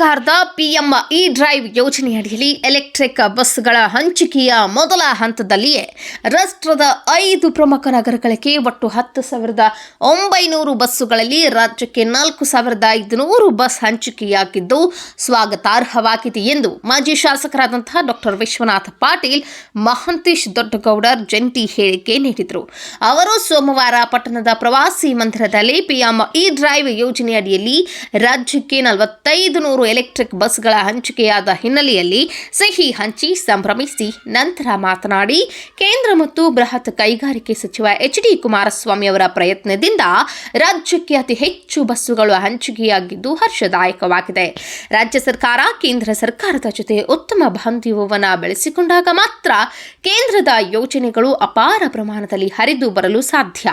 ಸರ್ಕಾರದ PM E drive ಯೋಜನೆಯಡಿಯಲ್ಲಿ electric ಬಸ್ಗಳ ಹಂಚಿಕೆಯ ಮೊದಲ ಹಂತದಲ್ಲಿಯೇ ರಾಷ್ಟ್ರದ ಐದು ಪ್ರಮುಖ ನಗರಗಳಿಗೆ ಒಟ್ಟು ಹತ್ತು ಸಾವಿರದ ಒಂಬೈನೂರು ಬಸ್ಸುಗಳಲ್ಲಿ ರಾಜ್ಯಕ್ಕೆ ನಾಲ್ಕು ಸಾವಿರದ ಐದುನೂರು ಬಸ್ ಹಂಚಿಕೆಯಾಗಿದ್ದು ಸ್ವಾಗತಾರ್ಹವಾಗಿದೆ ಎಂದು ಮಾಜಿ ಶಾಸಕರಾದಂತಹ ಡಾಕ್ಟರ್ ವಿಶ್ವನಾಥ ಪಾಟೀಲ್, ಮಹಂತೇಶ್ ದೊಡ್ಡಗೌಡರ್ ಜಂಟಿ ಹೇಳಿಕೆ ನೀಡಿದರು. ಅವರು ಸೋಮವಾರ ಪಟ್ಟಣದ ಪ್ರವಾಸಿ ಮಂದಿರದಲ್ಲಿ ಪಿಎಂ ಇ ಡ್ರೈವ್ ಯೋಜನೆಯಡಿಯಲ್ಲಿ ರಾಜ್ಯಕ್ಕೆ ನಲವತ್ತೈದು ನೂರು ಎಲೆಕ್ಟ್ರಿಕ್ ಬಸ್ಗಳ ಹಂಚಿಕೆಯಾದ ಹಿನ್ನೆಲೆಯಲ್ಲಿ ಸಿಹಿ ಹಂಚಿ ಸಂಭ್ರಮಿಸಿ ನಂತರ ಮಾತನಾಡಿ, ಕೇಂದ್ರ ಮತ್ತು ಬೃಹತ್ ಕೈಗಾರಿಕೆ ಸಚಿವ ಎಚ್ ಡಿ ಕುಮಾರಸ್ವಾಮಿ ಅವರ ಪ್ರಯತ್ನದಿಂದ ರಾಜ್ಯಕ್ಕೆ ಅತಿ ಹೆಚ್ಚು ಬಸ್ಸುಗಳು ಹಂಚಿಕೆಯಾಗಿದ್ದು ಹರ್ಷದಾಯಕವಾಗಿದೆ. ರಾಜ್ಯ ಸರ್ಕಾರ ಕೇಂದ್ರ ಸರ್ಕಾರದ ಜೊತೆ ಉತ್ತಮ ಬಾಂಧವ್ಯವನ್ನು ಬೆಳೆಸಿಕೊಂಡಾಗ ಮಾತ್ರ ಕೇಂದ್ರದ ಯೋಜನೆಗಳು ಅಪಾರ ಪ್ರಮಾಣದಲ್ಲಿ ಹರಿದು ಬರಲು ಸಾಧ್ಯ.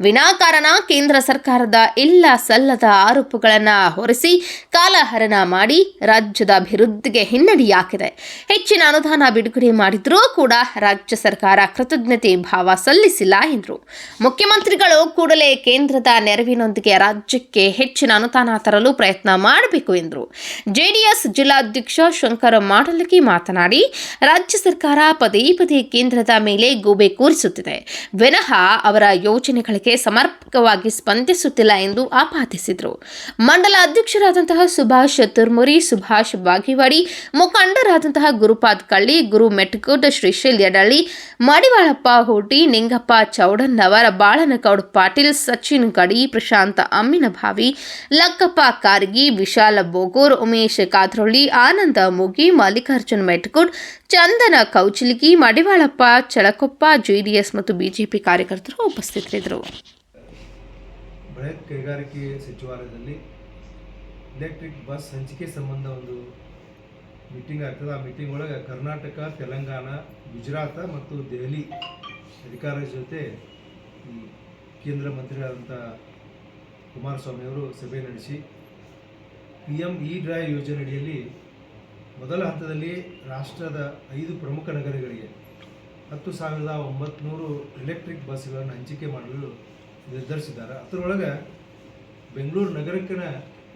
ವಿನಾಕಾರಣ ಕೇಂದ್ರ ಸರ್ಕಾರದ ಎಲ್ಲ ಸಲ್ಲದ ಆರೋಪಗಳನ್ನು ಹೊರಿಸಿ ಕಾಲಹರಣ ಮಾಡಿ ರಾಜ್ಯದ ಅಭಿವೃದ್ಧಿಗೆ ಹಿನ್ನಡೆಯಾಗಿದೆ. ಹೆಚ್ಚಿನ ಅನುದಾನ ಬಿಡುಗಡೆ ಮಾಡಿದ್ರೂ ಕೂಡ ರಾಜ್ಯ ಸರ್ಕಾರ ಕೃತಜ್ಞತೆ ಭಾವ ಸಲ್ಲಿಸಿಲ್ಲ ಎಂದರು. ಮುಖ್ಯಮಂತ್ರಿಗಳು ಕೂಡಲೇ ಕೇಂದ್ರದ ನೆರವಿನೊಂದಿಗೆ ರಾಜ್ಯಕ್ಕೆ ಹೆಚ್ಚಿನ ಅನುದಾನ ತರಲು ಪ್ರಯತ್ನ ಮಾಡಬೇಕು ಎಂದರು. ಜೆಡಿಎಸ್ ಜಿಲ್ಲಾಧ್ಯಕ್ಷ ಶಂಕರ ಮಾಡಲಗಿ ಮಾತನಾಡಿ, ರಾಜ್ಯ ಸರ್ಕಾರ ಪದೇ ಪದೇ ಕೇಂದ್ರದ ಮೇಲೆ ಗೂಬೆ ಕೂರಿಸುತ್ತಿದೆ. ವಿನಃ ಅವರ ಯೋಜನೆಗಳಿಗೆ ಸಮರ್ಪಕವಾಗಿ ಸ್ಪಂದಿಸುತ್ತಿಲ್ಲ ಎಂದು ಆಪಾದಿಸಿದರು. ಮಂಡಲ ಅಧ್ಯಕ್ಷರಾದಂತಹ ಸುಭಾಷ್ ತುರ್ಮುರಿ ಸುಭಾಷ್ ಬಾಗಿವಾಡಿ, ಮುಖಂಡರಾದಂತಹ ಗುರುಪಾದ್ ಕಳ್ಳಿ, ಗುರು ಮೆಟ್ಕೋಟ್ ಶ್ರೀಶೈಲ್ ಯಡಳ್ಳಿ ಮಡಿವಾಳಪ್ಪ ಹೋಟಿ, ನಿಂಗಪ್ಪ ಚೌಡನ್ನವರ ಬಾಳನಕೌಡ್ ಪಾಟೀಲ್, ಸಚಿನ್ ಗಡಿ, ಪ್ರಶಾಂತ ಅಮ್ಮಿನಭಾವಿ, ಲಕ್ಕಪ್ಪ ಕಾರ್ಗಿ ವಿಶಾಲ ಬೋಗೂರ್, ಉಮೇಶ್ ಕಾದ್ರೊಳ್ಳಿ, ಆನಂದ ಮುಗಿ, ಮಲ್ಲಿಕಾರ್ಜುನ್ ಮೆಟ್ಕೋಟ್, ಚಂದನ ಕೌಚಿಲಿಗಿ, ಮಡಿವಾಳಪ್ಪ, ಚಳಕೊಪ್ಪ ಜೆಡಿಎಸ್ ಮತ್ತು ಬಿಜೆಪಿ ಕಾರ್ಯಕರ್ತರು ಉಪಸ್ಥಿತರಿದ್ದರು. ಕೈಗಾರಿಕೆ ಸಚಿವಾಲಯದಲ್ಲಿ ಎಲೆಕ್ಟ್ರಿಕ್ ಬಸ್ ಹಂಚಿಕೆ ಸಂಬಂಧ ಒಂದು ಮೀಟಿಂಗ್ ಆಗ್ತದೆ. ಆ ಮೀಟಿಂಗ್ ಒಳಗೆ ಕರ್ನಾಟಕ, ತೆಲಂಗಾಣ, ಗುಜರಾತ ಮತ್ತು ದೆಹಲಿ ಅಧಿಕಾರಿ ಜೊತೆ ಈ ಕೇಂದ್ರ ಮಂತ್ರಿಗಳಾದಂಥ ಕುಮಾರಸ್ವಾಮಿ ಅವರು ಸಭೆ ನಡೆಸಿ. ಪಿ ಎಂ ಇ ಡ್ರೈ ಯೋಜನೆಯಡಿಯಲ್ಲಿ ಮೊದಲ ಹಂತದಲ್ಲಿ ರಾಷ್ಟ್ರದ ಐದು ಪ್ರಮುಖ ನಗರಗಳಿಗೆ ಹತ್ತು ಸಾವಿರದ ಒಂಬತ್ನೂರು ಎಲೆಕ್ಟ್ರಿಕ್ ಬಸ್ಗಳನ್ನು ಹಂಚಿಕೆ ಮಾಡಲು ನಿರ್ಧರಿಸಿದ್ದಾರೆ. ಅದರೊಳಗೆ ಬೆಂಗಳೂರು ನಗರಕ್ಕೆ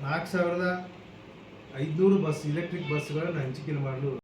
ನಾಲ್ಕು ಸಾವಿರದ ಐದುನೂರು ಬಸ್ ಇಲೆಕ್ಟ್ರಿಕ್ ಬಸ್ಗಳನ್ನು ಹಂಚಿಕೆ ಮಾಡಲು